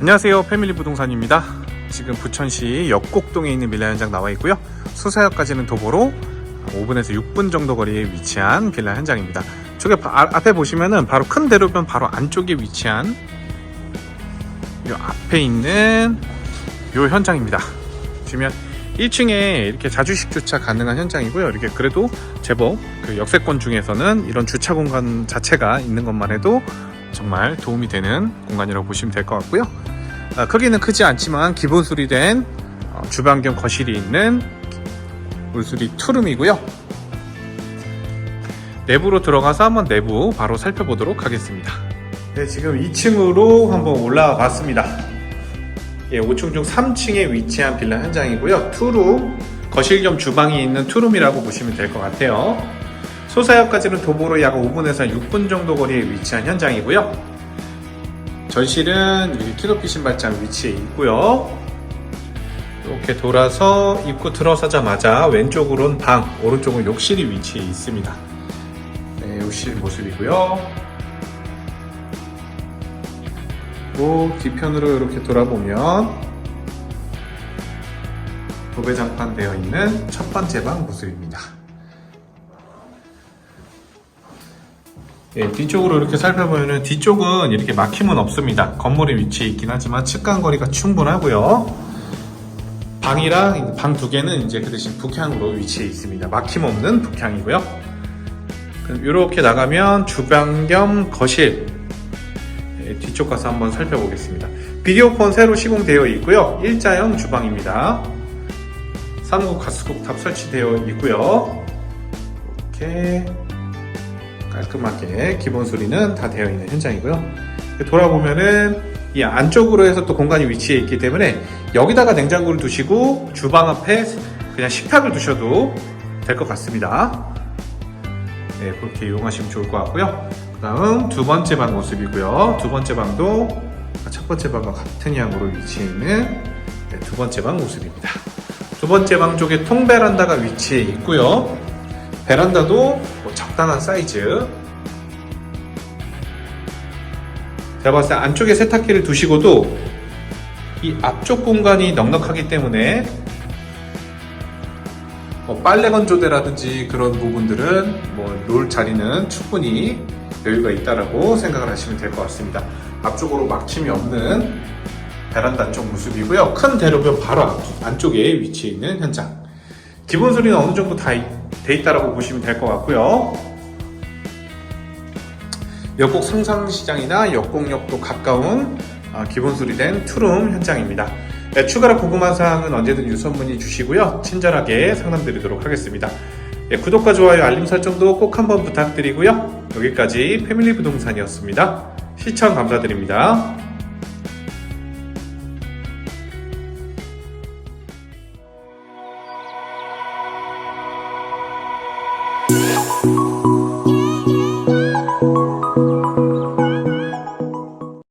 안녕하세요. 패밀리 부동산입니다. 지금 부천시 역곡동에 있는 빌라 현장 나와 있고요. 수사역까지는 도보로 5분에서 6분 정도 거리에 위치한 빌라 현장입니다. 저기 바- 아- 앞에 보시면은 바로 큰 대로변 바로 안쪽에 위치한 이 앞에 있는 이 현장입니다. 보시면 1층에 이렇게 자주식 주차 가능한 현장이고요. 이렇게 그래도 제법 그 역세권 중에서는 이런 주차 공간 자체가 있는 것만 해도 정말 도움이 되는 공간이라고 보시면 될 것 같고요. 아, 크기는 크지 않지만 기본 수리된 어, 주방 겸 거실이 있는 물수리 투룸이고요. 내부로 들어가서 한번 내부 바로 살펴보도록 하겠습니다. 네, 지금 2층으로 한번 올라와 봤습니다. 예, 5층 중 3층에 위치한 빌라 현장이고요. 투룸, 거실 겸 주방이 있는 투룸이라고 보시면 될 것 같아요. 소사역까지는 도보로 약 5분에서 6분 정도 거리에 위치한 현장이고요. 전실은 키높이 신발장 위치에 있고요. 이렇게 돌아서 입구 들어서자마자 왼쪽으로는 방, 오른쪽은 욕실이 위치해 있습니다. 네, 욕실 모습이고요. 그리고 뒤편으로 이렇게 돌아보면 도배장판 되어 있는 첫 번째 방 모습입니다. 예, 뒤쪽으로 이렇게 살펴보면 뒤쪽은 이렇게 막힘은 없습니다. 건물에 위치해 있긴 하지만 측간 거리가 충분하고요. 방이랑 방 두 개는 이제 그 대신 북향으로 위치해 있습니다. 막힘 없는 북향이고요. 그럼 이렇게 나가면 주방 겸 거실 예, 뒤쪽 가서 한번 살펴보겠습니다. 비디오폰 새로 시공되어 있고요. 일자형 주방입니다. 3구 가스국탑 설치되어 있고요. 이렇게 깔끔하게 기본 수리는 다 되어 있는 현장이고요. 돌아보면은 이 안쪽으로 해서 또 공간이 위치해 있기 때문에 여기다가 냉장고를 두시고 주방 앞에 그냥 식탁을 두셔도 될 것 같습니다. 네, 그렇게 이용하시면 좋을 것 같고요. 그 다음 두 번째 방 모습이고요. 두 번째 방도 첫 번째 방과 같은 양으로 위치해 있는 네, 두 번째 방 모습입니다. 두 번째 방 쪽에 통베란다가 위치해 있고요. 베란다도 뭐 적당한 사이즈. 제가 봤을 때 안쪽에 세탁기를 두시고도 이 앞쪽 공간이 넉넉하기 때문에 뭐 빨래 건조대라든지 그런 부분들은 뭐 놓을 자리는 충분히 여유가 있다라고 생각을 하시면 될 것 같습니다. 앞쪽으로 막힘이 없는 베란다 쪽 모습이고요. 큰 대로변 바로 앞- 안쪽에 위치해 있는 현장. 기본 수리는 어느 정도 다 돼 있다라고 보시면 될 것 같고요. 역곡 상상시장이나 역곡역도 가까운 아, 기본 수리된 투룸 현장입니다. 네, 추가로 궁금한 사항은 언제든 유선 문의 주시고요. 친절하게 상담드리도록 하겠습니다. 예, 구독과 좋아요, 알림 설정도 꼭 한번 부탁드리고요. 여기까지 패밀리 부동산이었습니다. 시청 감사드립니다. you